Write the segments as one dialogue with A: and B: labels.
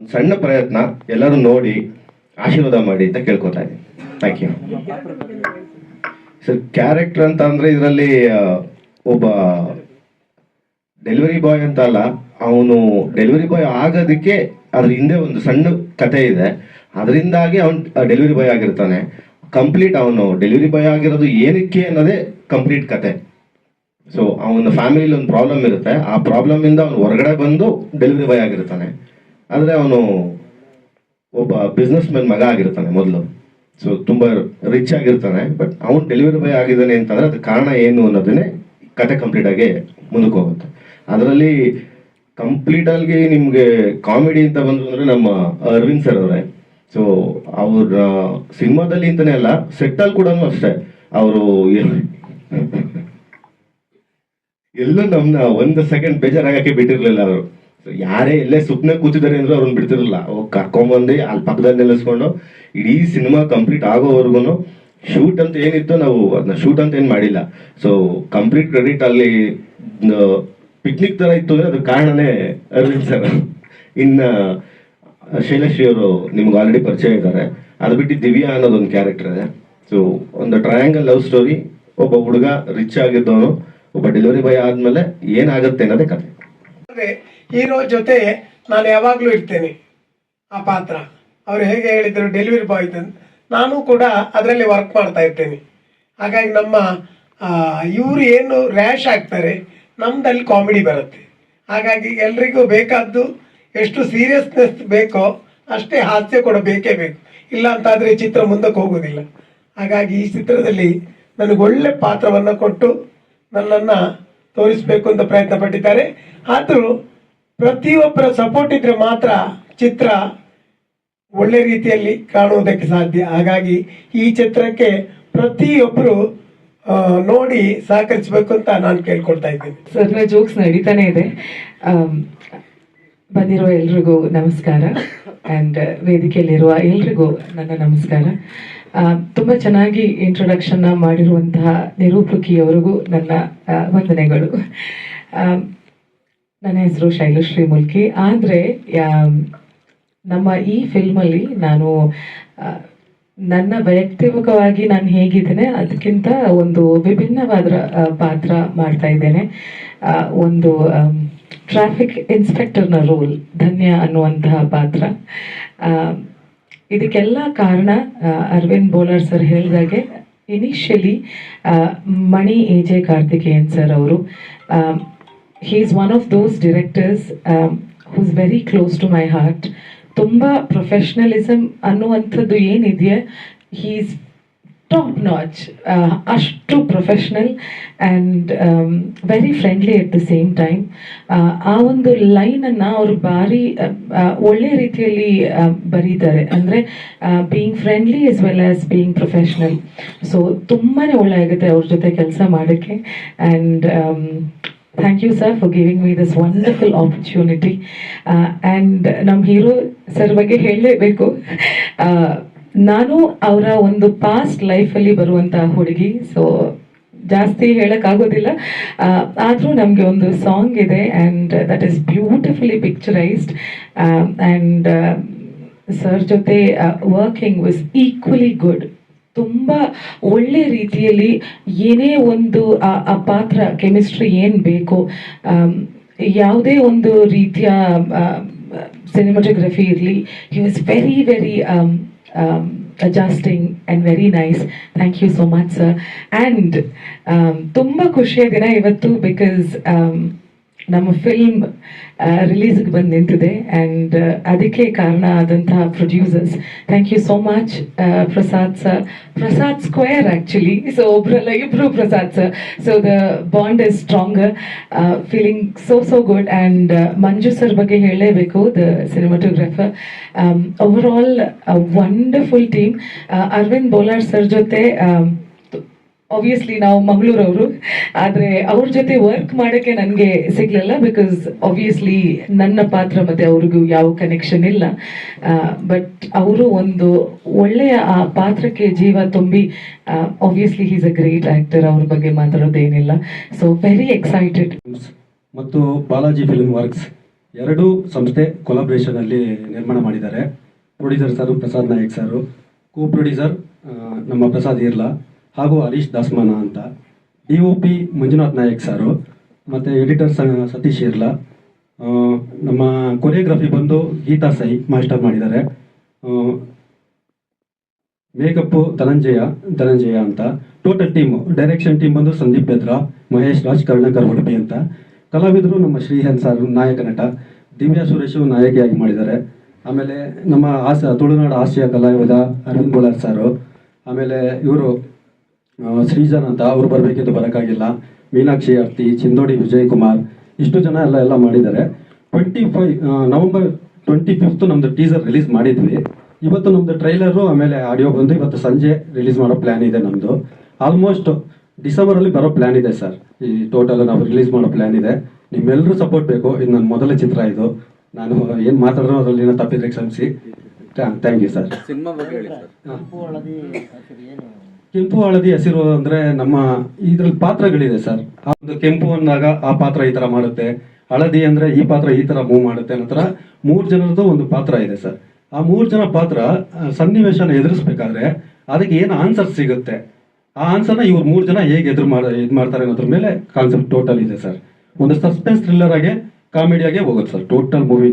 A: ಸಣ್ಣ ಪ್ರಯತ್ನ ಎಲ್ಲರೂ ನೋಡಿ ಆಶೀರ್ವಾದ ಮಾಡಿ ಅಂತ ಕೇಳ್ಕೊತಾ ಇದ್ದೀನಿ. ಥ್ಯಾಂಕ್ ಯು ಸರ್ ಕ್ಯಾರೆಕ್ಟರ್ ಅಂತ ಅಂದ್ರೆ ಇದರಲ್ಲಿ ಒಬ್ಬ ಡೆಲಿವರಿ ಬಾಯ್ ಅಂತ ಅಲ್ಲ, ಅವನು ಡೆಲಿವರಿ ಬಾಯ್ ಆಗೋದಕ್ಕೆ ಅದ್ರ ಹಿಂದೆ ಒಂದು ಸಣ್ಣ ಕತೆ ಇದೆ. ಅದರಿಂದಾಗಿ ಅವನು ಡೆಲಿವರಿ ಬಾಯ್ ಆಗಿರ್ತಾನೆ. ಕಂಪ್ಲೀಟ್ ಅವನು ಡೆಲಿವರಿ ಬಾಯ್ ಆಗಿರೋದು ಏನಕ್ಕೆ ಅನ್ನೋದೇ ಕಂಪ್ಲೀಟ್ ಕತೆ ಸೊ ಅವನ ಫ್ಯಾಮಿಲಿಲಿ ಒಂದು ಪ್ರಾಬ್ಲಮ್ ಇರುತ್ತೆ. ಆ ಪ್ರಾಬ್ಲಮ್ ಇಂದ ಅವನು ಹೊರಗಡೆ ಬಂದು ಡೆಲಿವರಿ ಬಾಯ್ ಆಗಿರ್ತಾನೆ. ಆದರೆ ಅವನು ಒಬ್ಬ ಬಿಸ್ನೆಸ್ ಮ್ಯಾನ್ ಮಗ ಆಗಿರ್ತಾನೆ ಮೊದಲು. ಸೊ ತುಂಬ ರಿಚ್ ಆಗಿರ್ತಾನೆ ಬಟ್ ಅವನು ಡೆಲಿವರಿ ಬಾಯ್ ಆಗಿದ್ದಾನೆ ಅಂತಂದರೆ ಅದಕ್ಕೆ ಕಾರಣ ಏನು ಅನ್ನೋದನ್ನೇ ಕತೆ ಕಂಪ್ಲೀಟ್ ಆಗಿ ಮುಂದಕ್ಕೆ ಹೋಗುತ್ತೆ. ಅದರಲ್ಲಿ ಕಂಪ್ಲೀಟಾಗಿ ನಿಮ್ಗೆ ಕಾಮಿಡಿ ಅಂತ ಬಂದರು ಅಂದರೆ ನಮ್ಮ ಅರವಿಂದ್ ಸರ್ ಅವರೇ. ಸೊ ಅವ್ರ ಸಿನಿಮಾದಲ್ಲಿ ಅಂತಲೇ ಅಲ್ಲ ಸೆಟ್ಟಲ್ಲಿ ಕೂಡ ಅಷ್ಟೇ. ಅವರು ಎಲ್ಲ ನಮ್ಮನ್ನ ಒಂದು ಸೆಕೆಂಡ್ ಬೇಜಾರಾಗಕ್ಕೆ ಬಿಟ್ಟಿರಲಿಲ್ಲ ಅವರು. ಯಾರೇ ಎಲ್ಲೇ ಸುಮ್ಮನೆ ಕೂತಿದ್ದಾರೆ ಅಂದ್ರೆ ಅವ್ರನ್ನ ಬಿಡ್ತಿರಲ್ಲ. ಅವಾಗ ಕರ್ಕೊಂಬಂದು ಅಲ್ಲಿ ಪಕ್ಕದಲ್ಲಿ ನೆಲೆಸ್ಕೊಂಡು ಇಡೀ ಸಿನಿಮಾ ಕಂಪ್ಲೀಟ್ ಆಗೋವರೆಗೂ ಶೂಟ್ ಅಂತ ಏನಿತ್ತು ನಾವು ಅದನ್ನ ಶೂಟ್ ಅಂತ ಏನು ಮಾಡಿಲ್ಲ. ಸೊ ಕಂಪ್ಲೀಟ್ ಕ್ರೆಡಿಟ್ ಅಲ್ಲಿ ಪಿಕ್ನಿಕ್ ತರ ಇತ್ತು ಅಂದ್ರೆ ಅದಕ್ಕೆ ಕಾರಣನೇ ಅರವಿಂದ್ ಸರ್ ಇನ್ನ, ಶೈಲಶ್ರೀ ಅವರು ನಿಮ್ಗೆ ಆಲ್ರೆಡಿ ಪರಿಚಯ ಇದ್ದಾರೆ. ಅದು ಬಿಟ್ಟು ದಿವ್ಯಾ ಅನ್ನೋದೊಂದು ಕ್ಯಾರೆಕ್ಟರ್ ಇದೆ. ಸೊ ಒಂದು ಟ್ರಯಾಂಗಲ್ ಲವ್ ಸ್ಟೋರಿ ಒಬ್ಬ ಹುಡುಗ ರಿಚ್ ಆಗಿದ್ದವನು, ಒಬ್ಬ ಡೆಲಿವರಿ ಬಾಯ್ ಆದ್ಮೇಲೆ ಏನಾಗುತ್ತೆ ಅನ್ನೋದೇ ಕತೆ.
B: ಹೀರೋ ಜೊತೆ ನಾನು ಯಾವಾಗಲೂ ಇರ್ತೇನೆ. ಆ ಪಾತ್ರ. ಅವ್ರು ಹೇಗೆ ಹೇಳಿದ್ರು ಡೆಲಿವರಿ ಬಾಯ್ ನಾನು ಕೂಡ ಅದರಲ್ಲಿ ವರ್ಕ್ ಮಾಡ್ತಾ ಇರ್ತೇನೆ. ಹಾಗಾಗಿ ನಮ್ಮ ಇವರು ಏನು ರ್ಯಾಶ್ ಆಗ್ತಾರೆ, ನಮ್ದಲ್ಲಿ ಕಾಮಿಡಿ ಬರುತ್ತೆ. ಹಾಗಾಗಿ ಎಲ್ರಿಗೂ ಬೇಕಾದ್ದು ಎಷ್ಟು ಸೀರಿಯಸ್ನೆಸ್ ಬೇಕೋ ಅಷ್ಟೇ ಹಾಸ್ಯ ಕೂಡ ಬೇಕೇ ಬೇಕು. ಇಲ್ಲ ಅಂತಾದರೆ ಚಿತ್ರ ಮುಂದಕ್ಕೆ ಹೋಗೋದಿಲ್ಲ. ಹಾಗಾಗಿ ಈ ಚಿತ್ರದಲ್ಲಿ ನನಗೆ ಒಳ್ಳೆ ಪಾತ್ರವನ್ನು ಕೊಟ್ಟು ನನ್ನನ್ನು ತೋರಿಸಬೇಕು ಅಂತ ಪ್ರಯತ್ನ ಪಟ್ಟಿದ್ದಾರೆ. ಆದರೂ ಪ್ರತಿಯೊಬ್ಬರ ಸಪೋರ್ಟ್ ಇದ್ರೆ ಮಾತ್ರ ಚಿತ್ರ ಒಳ್ಳೆ ರೀತಿಯಲ್ಲಿ ಕಾಣುವುದಕ್ಕೆ ಸಾಧ್ಯ. ಹಾಗಾಗಿ ಈ ಚಿತ್ರಕ್ಕೆ ಪ್ರತಿಯೊಬ್ಬರು ನೋಡಿ ಸಹಕರಿಸಬೇಕು ಅಂತ ನಾನು ಕೇಳ್ಕೊಳ್ತಾ ಇದ್ದೀನಿ.
C: ಸರ್ ಜೋಕ್ಸ್ ನಡೀತಾನೆ ಇದೆ. ಬಂದಿರುವ ಎಲ್ರಿಗೂ ನಮಸ್ಕಾರ. ಆ್ಯಂಡ್ ವೇದಿಕೆಯಲ್ಲಿರುವ ಎಲ್ರಿಗೂ ನನ್ನ ನಮಸ್ಕಾರ. ತುಂಬ ಚೆನ್ನಾಗಿ ಇಂಟ್ರೊಡಕ್ಷನ್ನ ಮಾಡಿರುವಂತಹ ನಿರೂಪಕಿಯವರಿಗೂ ನನ್ನ ವಂದನೆಗಳು. ನನ್ನ ಹೆಸರು ಶೈಲಶ್ರೀ ಮುಲ್ಕಿ ಆದರೆ ನಮ್ಮ ಈ ಫಿಲ್ಮಲ್ಲಿ ನಾನು ನನ್ನ ವೈಯಕ್ತಿಕವಾಗಿ ನಾನು ಹೇಗಿದ್ದೇನೆ, ಅದಕ್ಕಿಂತ ಒಂದು ವಿಭಿನ್ನವಾದ ಪಾತ್ರ ಮಾಡ್ತಾ ಇದ್ದೇನೆ. ಒಂದು ಟ್ರಾಫಿಕ್ ಇನ್ಸ್ಪೆಕ್ಟರ್ನ ರೋಲ್ ಧನ್ಯ ಅನ್ನುವಂತಹ ಪಾತ್ರ. ಇದಕ್ಕೆಲ್ಲ ಕಾರಣ ಅರವಿಂದ್ ಬೋಲಾರ್ ಸರ್ ಹೇಳಿದಾಗೆ initially Mani A J Karthikeyan sir ಅವರು he is one of those directors whose very close to my heart ತುಂಬ ಪ್ರೊಫೆಷ್ನಲಿಸಮ್ ಅನ್ನುವಂಥದ್ದು ಏನಿದೆಯಾ ಹೀಸ್ ಟಾಪ್ ನಾಚ್ ಅಷ್ಟು professional and very friendly at the same time ಆ ಒಂದು ಲೈನನ್ನು ಅವರು ಭಾರಿ ಆ, ಆ, ಒಳ್ಳೆ ರೀತಿಯಲ್ಲಿ ಬರೀತಾರೆ. ಅಂದರೆ being friendly as well as being professional so ತುಂಬಾ ಒಳ್ಳೆ ಆಗುತ್ತೆ ಅವ್ರ ಜೊತೆ ಕೆಲಸ ಮಾಡೋಕ್ಕೆ. And thank you sir for giving me this wonderful opportunity and ನಮ್ಮ ಹೀರೋ ಸರ್ ಬಗ್ಗೆ ಹೇಳಲೇಬೇಕು. ನಾನು ಅವರ ಒಂದು ಪಾಸ್ಟ್ ಲೈಫಲ್ಲಿ ಬರುವಂತಹ ಹುಡುಗಿ. ಸೊ ಜಾಸ್ತಿ ಹೇಳೋಕ್ಕಾಗೋದಿಲ್ಲ. ಆದರೂ ನಮಗೆ ಒಂದು ಸಾಂಗ್ ಇದೆ and that is beautifully picturised and sir ಜೊತೆ ವರ್ಕಿಂಗ್ ವಿಸ್ ಈಕ್ವಲಿ ಗುಡ್ ತುಂಬ ಒಳ್ಳೆ ರೀತಿಯಲ್ಲಿ ಏನೇ ಒಂದು, ಆ ಆ ಪಾತ್ರ ಕೆಮಿಸ್ಟ್ರಿ ಏನು ಬೇಕೋ ಯಾವುದೇ ಒಂದು ರೀತಿಯ ಸಿನಿಮಾಟೋಗ್ರಫಿ ಇರಲಿ he was very very adjusting and very nice thank you so much sir and ತುಂಬ ಖುಷಿಯ ದಿನ ಇವತ್ತು ಬಿಕಾಸ್ ನಮ್ಮ ಫಿಲ್ಮ್ ರಿಲೀಸ್ಗೆ ಬಂದು ನಿಂತಿದೆ ಆ್ಯಂಡ್ ಅದಕ್ಕೆ ಕಾರಣ ಆದಂತಹ producers thank you so much Prasad sir Prasad square actually so ಒಬ್ರಲ್ಲ ಇಬ್ರು Prasad sir so the bond is stronger feeling so so good and Manju sir ಬಗ್ಗೆ ಹೇಳಲೇಬೇಕು the cinematographer overall wonderful team Arvind Bolar sir ಜೊತೆ obviously ನಾವು ಮಂಗಳೂರವರು, ಆದರೆ ಅವ್ರ ಜೊತೆ work ಮಾಡೋಕ್ಕೆ ನನಗೆ ಸಿಗ್ಲಿಲ್ಲ ಬಿಕಾಸ್ ಆಬ್ವಿಯಸ್ಲಿ ನನ್ನ ಪಾತ್ರ ಮತ್ತು ಅವ್ರಿಗೂ ಯಾವ ಕನೆಕ್ಷನ್ ಇಲ್ಲ. ಬಟ್ ಅವರು ಒಂದು ಒಳ್ಳೆಯ, ಆ, ಪಾತ್ರಕ್ಕೆ ಜೀವ ತುಂಬಿ obviously he's a great actor ಅವ್ರ ಬಗ್ಗೆ ಮಾತಾಡೋದೇನಿಲ್ಲ. ಸೊ ವೆರಿ ಎಕ್ಸೈಟೆಡ್
D: ಮತ್ತು ಬಾಲಾಜಿ ಫಿಲ್ಮ್ ವರ್ಕ್ಸ್ ಎರಡೂ ಸಂಸ್ಥೆ ಕೊಲಾಬ್ರೇಷನಲ್ಲಿ ನಿರ್ಮಾಣ ಮಾಡಿದ್ದಾರೆ. Producer sir Prasad Nayak sir co producer ನಮ್ಮ ಪ್ರಸಾದ್ ಇರ್ಲಾ. ಹಾಗೂ ಹರೀಶ್ ದಾಸ್ಮಾನ ಅಂತ. D O P Manjunath Nayak sir, ಮತ್ತು ಎಡಿಟರ್ ಸತೀಶ್ ಇರ್ಲಾ. ನಮ್ಮ ಕೊರಿಯೋಗ್ರಫಿ ಬಂದು ಗೀತಾ ಸೈ ಮಾಸ್ಟರ್ ಮಾಡಿದ್ದಾರೆ. ಮೇಕಪ್ಪು ಧನಂಜಯ ಧನಂಜಯ ಅಂತ. ಟೋಟಲ್ ಟೀಮು, ಡೈರೆಕ್ಷನ್ ಟೀಮ್ ಬಂದು ಸಂದೀಪ್ ಬೆದ್ರಾ, ಮಹೇಶ್ ರಾಜ್, ಕರ್ಣಕರ್ ಉಡುಪಿ ಅಂತ. ಕಲಾವಿದರು ನಮ್ಮ ಶ್ರೀಹನ್ ಸರ್, ನಾಯಕ ನಟ. ದಿವ್ಯಾ ಸುರೇಶು ನಾಯಕಿಯಾಗಿ ಮಾಡಿದ್ದಾರೆ. ಆಮೇಲೆ ನಮ್ಮ ಹಾಸ್ಯ ತುಳುನಾಡು ಹಾಸ್ಯ ಕಲಾವಿದ ಅರವಿಂದ್ ಬೋಲಾರ್ ಸಾರು. ಆಮೇಲೆ ಇವರು ಶ್ರೀಜನ್ ಅಂತ ಅವ್ರು ಬರಬೇಕಿದ್ದು ಬರೋಕ್ಕಾಗಿಲ್ಲ. ಮೀನಾಕ್ಷಿ ಅರ್ತಿ ಚಿಂದೋಡಿ ವಿಜಯ್ ಕುಮಾರ್ ಇಷ್ಟು ಜನ ಎಲ್ಲ ಎಲ್ಲ ಮಾಡಿದ್ದಾರೆ. Twenty five November twenty fifth ನಮ್ಮದು ಟೀಸರ್ ರಿಲೀಸ್ ಮಾಡಿದ್ವಿ. ಇವತ್ತು ನಮ್ದು ಟ್ರೈಲರು ಆಮೇಲೆ ಆಡಿಯೋ ಬಂದು ಇವತ್ತು ಸಂಜೆ ರಿಲೀಸ್ ಮಾಡೋ ಪ್ಲ್ಯಾನ್ ಇದೆ ನಮ್ಮದು ಆಲ್ಮೋಸ್ಟ್ ಡಿಸೆಂಬರಲ್ಲಿ ಬರೋ ಪ್ಲ್ಯಾನ್ ಇದೆ ಸರ್ ಈ ಟೋಟಲ್ ನಾವು ರಿಲೀಸ್ ಮಾಡೋ ಪ್ಲ್ಯಾನ್ ಇದೆ. ನಿಮ್ಮೆಲ್ಲರೂ ಸಪೋರ್ಟ್ ಬೇಕು. ಇದು ನನ್ನ ಮೊದಲ ಚಿತ್ರ ಇದು. ನಾನು ಏನು ಮಾತಾಡೋ ಅದರಲ್ಲಿ ಏನೋ ತಪ್ಪಿದ್ರೆ ಕ್ಷಮಿಸಿ. ಥ್ಯಾಂಕ್ ಯು ಸರ್
E: ಸಿನಿಮಾ ಬಗ್ಗೆ ಹೇಳಿ ಸರ್
D: ಕೆಂಪು ಹಳದಿ ಹಸಿರು ಅಂದ್ರೆ ನಮ್ಮ ಇದ್ರಲ್ಲಿ ಪಾತ್ರಗಳಿದೆ ಸರ್. ಆ ಒಂದು ಕೆಂಪು ಅಂದಾಗ ಆ ಪಾತ್ರ ಈ ತರ ಮಾಡುತ್ತೆ. ಹಳದಿ ಅಂದ್ರೆ ಈ ಪಾತ್ರ ಈ ತರ ಮೂವ್ ಮಾಡುತ್ತೆ ನಂತರ ಮೂರ್ ಜನರದ್ದು ಒಂದು ಪಾತ್ರ ಇದೆ ಸರ್. ಆ ಮೂರ್ ಜನ ಪಾತ್ರ ಸನ್ನಿವೇಶನ ಎದುರಿಸ್ಬೇಕಾದ್ರೆ ಅದಕ್ಕೆ ಏನು ಆನ್ಸರ್ ಸಿಗುತ್ತೆ? ಆ ಆನ್ಸರ್ನ ಇವ್ರು ಮೂರ್ ಜನ ಹೇಗೆ ಎದುರು ಮಾಡ, ಇದು ಮಾಡ್ತಾರೆ ಅನ್ನೋದ್ರ ಮೇಲೆ ಕಾನ್ಸೆಪ್ಟ್ ಟೋಟಲ್ ಇದೆ ಸರ್. ಒಂದು ಸಸ್ಪೆನ್ಸ್ ಥ್ರಿಲ್ಲರ್ ಆಗಿ ಕಾಮಿಡಿಯಾಗೆ ಹೋಗುತ್ತೆ ಸರ್. ಟೋಟಲ್ ಮೂವಿ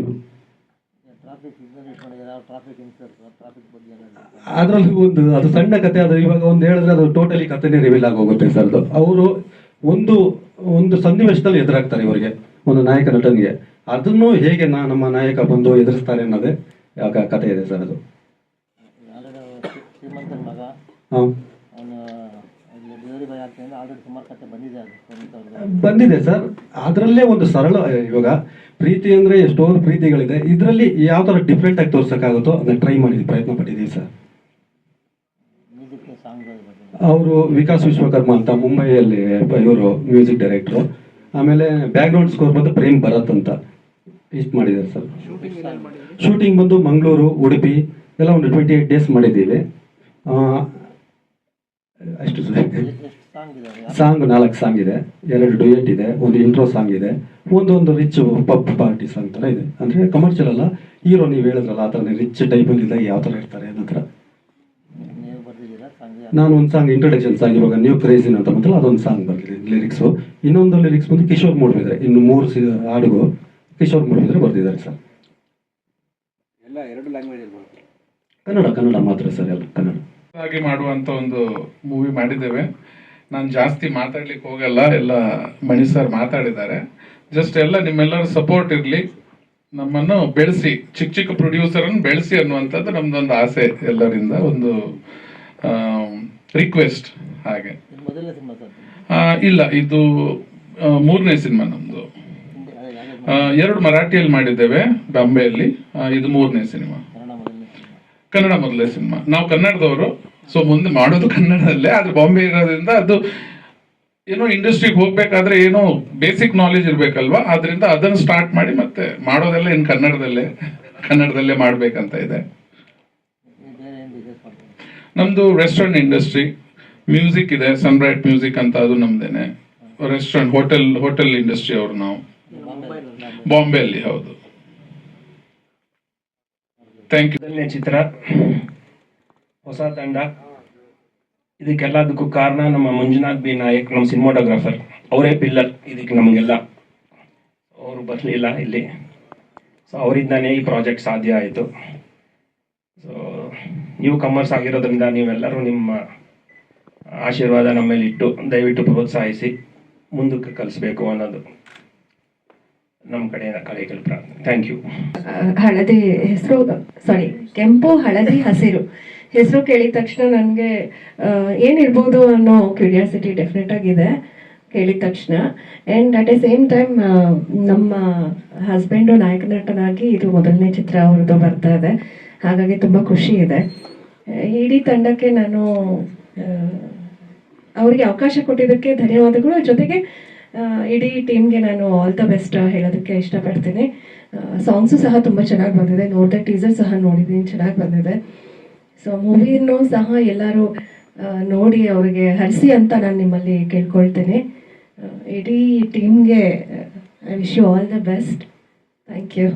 D: ಅದರಲ್ಲಿ ಒಂದು ಅದು ಸಣ್ಣ ಕತೆ ಅದು ಇವಾಗ ಒಂದು ಹೇಳಿದ್ರೆ ಅದು ಟೋಟಲಿ ಕಥೆನೇ ರಿವೀಲ್ ಆಗೋಗುತ್ತೆ ಸರ್ ಅದು ಅವರು ಒಂದು ಒಂದು ಸನ್ನಿವೇಶದಲ್ಲಿ ಎದುರಾಗ್ತಾರೆ ಇವರಿಗೆ ಒಂದು ನಾಯಕ ನಟನಿಗೆ. ಅದನ್ನು ಹೇಗೆ ನಾ ನಮ್ಮ ನಾಯಕ ಬಂದು ಎದುರಿಸ್ತಾರೆ ಅನ್ನೋದೇ ಯಾವ ಕ- ಕಥೆ ಇದೆ ಸರ್ ಅದು.
F: ಬಂದಿದೆ
D: ಸರ್. ಅದರಲ್ಲೇ ಒಂದು ಸರಳ ಇವಾಗ ಪ್ರೀತಿ ಅಂದ್ರೆ ಎಷ್ಟೋ ಪ್ರೀತಿಗಳಿದೆ. ಇದರಲ್ಲಿ ಯಾವ ತರ ಡಿಫ್ರೆಂಟ್ ಆಗಿ ತೋರ್ಸಕ್ಕಾಗುತ್ತೋ ಅದನ್ನ ಟ್ರೈ ಮಾಡಿದ್ವಿ ಪ್ರಯತ್ನ ಪಟ್ಟಿದ್ದೀವಿ ಸರ್. ಅವರು ವಿಕಾಸ್ ವಿಶ್ವಕರ್ಮ ಅಂತ ಮುಂಬೈಯಲ್ಲಿ ಇವರು ಮ್ಯೂಸಿಕ್ ಡೈರೆಕ್ಟ್ರು ಆಮೇಲೆ ಬ್ಯಾಕ್ಗ್ರೌಂಡ್ ಸ್ಕೋರ್ ಬಂದು ಪ್ರೇಮ್ ಭರತ್ ಅಂತ ಇಷ್ಟು ಮಾಡಿದ್ದಾರೆ ಸರ್. ಶೂಟಿಂಗ್ ಬಂದು ಮಂಗಳೂರು ಉಡುಪಿ ಎಲ್ಲ ಒಂದು ಟ್ವೆಂಟಿ ಏಟ್ ಡೇಸ್ ಮಾಡಿದ್ದೀವಿ. ಆ, ಅಷ್ಟು ಸರ್.
F: ಸಾಂಗ್
D: ನಾಲ್ಕು ಸಾಂಗ್ ಇದೆ ಎರಡು ಡುಯೆಟ್ ಇದೆ ಒಂದು ಇಂಟ್ರೋ ಸಾಂಗ್ ಇದೆ ಒಂದೊಂದು ರಿಚ್ ಪಬ್ ಪಾರ್ಟಿ ಸಾಂಗ್ ಥರ ಇದೆ. ಅಂದರೆ ಕಮರ್ಷಿಯಲ್ ಅಲ್ಲ ಹೀರೋ ನೀವು ಹೇಳಿದ್ರಲ್ಲ ಆ ಥರ ರಿಚ್ ಟೈಪಲ್ಲಿ ಇದ್ದಾಗ ಯಾವ ಥರ ಇರ್ತಾರೆ ಅನ್ನೋ ಥರ. ನಾನು ಒಂದು ಸಾಂಗ್ ಇಂಟ್ರೊಡಕ್ಷನ್ ಸಾಂಗ್ ಇವಾಗ ನ್ಯೂ ಕ್ರೇಜಿನ್ ಅಂತ ಬಂತಲ್ಲ ಅದೊಂದು ಸಾಂಗ್ ಬರ್ತಿದೆ ಲಿರಿಕ್ಸು ಇನ್ನೊಂದು ಲಿರಿಕ್ಸ್ ಬಂದು ಕಿಶೋರ್ ಮೂಡ್ಬಿದ್ರೆ ಇನ್ನು ಮೂರು ಸಿ ಹಾಡುಗು ಕಿಶೋರ್ ಮೂಡ್ಬಿದ್ರೆ ಬರ್ತಿದ್ದಾರೆ ಸರ್.
E: ಎಲ್ಲ ಎರಡು ಲ್ಯಾಂಗ್ವೇಜ್
D: ಕನ್ನಡ ಕನ್ನಡ ಮಾತ್ರ ಸರ್ ಎಲ್ಲ ಕನ್ನಡ.
G: ಆಗಿ ಮಾಡುವಂತ ಒಂದು ಮೂವಿ ಮಾಡಿದ್ದೇವೆ. ನಾನು ಜಾಸ್ತಿ ಮಾತಾಡ್ಲಿಕ್ಕೆ ಹೋಗಲ್ಲ ಎಲ್ಲ ಮಣಿ ಸರ್ ಮಾತಾಡಿದ್ದಾರೆ. ಜಸ್ಟ್ ಎಲ್ಲ ನಿಮ್ಮೆಲ್ಲರ ಸಪೋರ್ಟ್ ಇರಲಿ ನಮ್ಮನ್ನು ಬೆಳೆಸಿ ಚಿಕ್ಕ ಚಿಕ್ಕ ಪ್ರೊಡ್ಯೂಸರ್ ಅನ್ನು ಬೆಳೆಸಿ ಅನ್ನುವಂಥದ್ದು ನಮ್ದೊಂದು ಆಸೆ ಎಲ್ಲರಿಂದ ಒಂದು ರಿಕ್ವೆಸ್ಟ್ ಹಾಗೆ. ಇಲ್ಲ ಇದು ಮೂರನೇ ಸಿನಿಮಾ ಆ, ಎರಡು ಮರಾಠಿಯಲ್ಲಿ ಮಾಡಿದ್ದೇವೆ ಬಾಂಬೆಯಲ್ಲಿ. ಇದು ಮೂರನೇ ಸಿನಿಮಾ.
F: ಕನ್ನಡ ಮೊದಲನೇ ಸಿನಿಮಾ.
G: ಕನ್ನಡ ಮೊದಲೇ ಸಿನಿಮಾ. ನಾವು ಕನ್ನಡದವರು ಸೊ ಮುಂದೆ ಮಾಡೋದು ಕನ್ನಡದಲ್ಲೇ, ಆದ್ರೆ ಬಾಂಬೆ ಇರೋದ್ರಿಂದ ಅದು ಏನೋ ಇಂಡಸ್ಟ್ರಿಗೆ ಹೋಗ್ಬೇಕಾದ್ರೆ ಏನೋ ಬೇಸಿಕ್ ನಾಲೆಜ್ ಇರ್ಬೇಕಲ್ವಾ? ಆದ್ರಿಂದ ಅದನ್ನ ಸ್ಟಾರ್ಟ್ ಮಾಡಿ ಮತ್ತೆ ಮಾಡೋದೆಲ್ಲ ಏನು ಕನ್ನಡದಲ್ಲೇ ಕನ್ನಡದಲ್ಲೇ ಮಾಡ್ಬೇಕಂತ ಇದೆ. ನಮ್ದು ರೆಸ್ಟೋರೆಂಟ್ ಇಂಡಸ್ಟ್ರಿ ಮ್ಯೂಸಿಕ್ ಇದೆ ಸನ್ಬ್ರೈಟ್ ಮ್ಯೂಸಿಕ್ ಅಂತ ಅದು ನಮ್ದೇನೆ. ರೆಸ್ಟೋರೆಂಟ್ ಹೋಟೆಲ್ ಹೋಟೆಲ್ ಇಂಡಸ್ಟ್ರಿ ಅವ್ರು ನಾವು. ಬಾಂಬೆಯಲ್ಲಿ, ಹೌದು. ಥ್ಯಾಂಕ್ ಯು
H: ಚಿತ್ರ. ಹೊಸ ತಂಡ. ಇದಕ್ಕೆಲ್ಲದಕ್ಕೂ ಕಾರಣ ನಮ್ಮ ಮಂಜುನಾಥ್ ಬಿ ನಾಯಕ್, ನಮ್ಮ ಸಿನಿಮಾಟೋಗ್ರಾಫರ್. ಅವರೇ ಪಿಲ್ಲರ್. ಇದಕ್ಕೆ ನಮಗೆಲ್ಲ. ಅವರು ಬರಲಿಲ್ಲ ಇಲ್ಲಿ. ಸೊ ಅವರಿಂದಾನೇ ಈ ಪ್ರಾಜೆಕ್ಟ್ ಸಾಧ್ಯ ಆಯಿತು. ಸೊ ನೀವು ಕಮರ್ಸ್ ಆಗಿರೋದ್ರಿಂದ ನೀವೆಲ್ಲರೂ ನಿಮ್ಮ ಆಶೀರ್ವಾದ ನಮ್ಮ ಮೇಲೆ ಇಟ್ಟು, ದಯವಿಟ್ಟು ಪ್ರೋತ್ಸಾಹಿಸಿ ಮುಂದಕ್ಕೆ ಕಲಿಸ್ಬೇಕು ಅನ್ನೋದು ನಮ್ಮ ಕಡೆಯಿಂದ ಕಲೆಗಳ ಪ್ರಾರ್ಥನೆ. ಥ್ಯಾಂಕ್ ಯು
I: ಹಳದಿ ಹೆಸರು ಸಾರಿ ಕೆಂಪು ಹಳದಿ ಹಸಿರು. ಹೆಸರು ಕೇಳಿದ ತಕ್ಷಣ ನನಗೆ ಏನಿರ್ಬೋದು ಅನ್ನೋ ಕ್ಯೂರಿಯಾಸಿಟಿ ಡೆಫಿನೆಟ್ ಆಗಿದೆ, ಕೇಳಿದ ತಕ್ಷಣ. And at a same time ನಮ್ಮ ಹಸ್ಬೆಂಡು ನಾಯಕ ನಟನಾಗಿ ಇದು ಮೊದಲನೇ ಚಿತ್ರ ಅವ್ರದ್ದು ಬರ್ತಾ ಇದೆ. ಹಾಗಾಗಿ ತುಂಬ ಖುಷಿ ಇದೆ. ಇಡೀ ತಂಡಕ್ಕೆ ನಾನು ಅವರಿಗೆ ಅವಕಾಶ ಕೊಟ್ಟಿದ್ದಕ್ಕೆ ಧನ್ಯವಾದಗಳು. ಜೊತೆಗೆ ಇಡೀ ಟೀಮ್ಗೆ ನಾನು ಆಲ್ ದ ಬೆಸ್ಟ್ ಹೇಳೋದಕ್ಕೆ ಇಷ್ಟಪಡ್ತೀನಿ. ಸಾಂಗ್ಸು ಸಹ ತುಂಬ ಚೆನ್ನಾಗಿ ಬಂದಿದೆ. ನೋಡಿದೆ ಟೀಸರ್ ಸಹ ನೋಡಿದ್ದೀನಿ, ಚೆನ್ನಾಗಿ ಬಂದಿದೆ. ಸೊ ಮೂವಿಯನ್ನು ಸಹ ಎಲ್ಲರೂ ನೋಡಿ ಅವರಿಗೆ ಹರಿಸಿ ಅಂತ ನಾನು ನಿಮ್ಮಲ್ಲಿ ಕೇಳ್ಕೊಳ್ತೇನೆ. ಇಡೀ ಟೀಮ್ಗೆ I wish you all the best thank you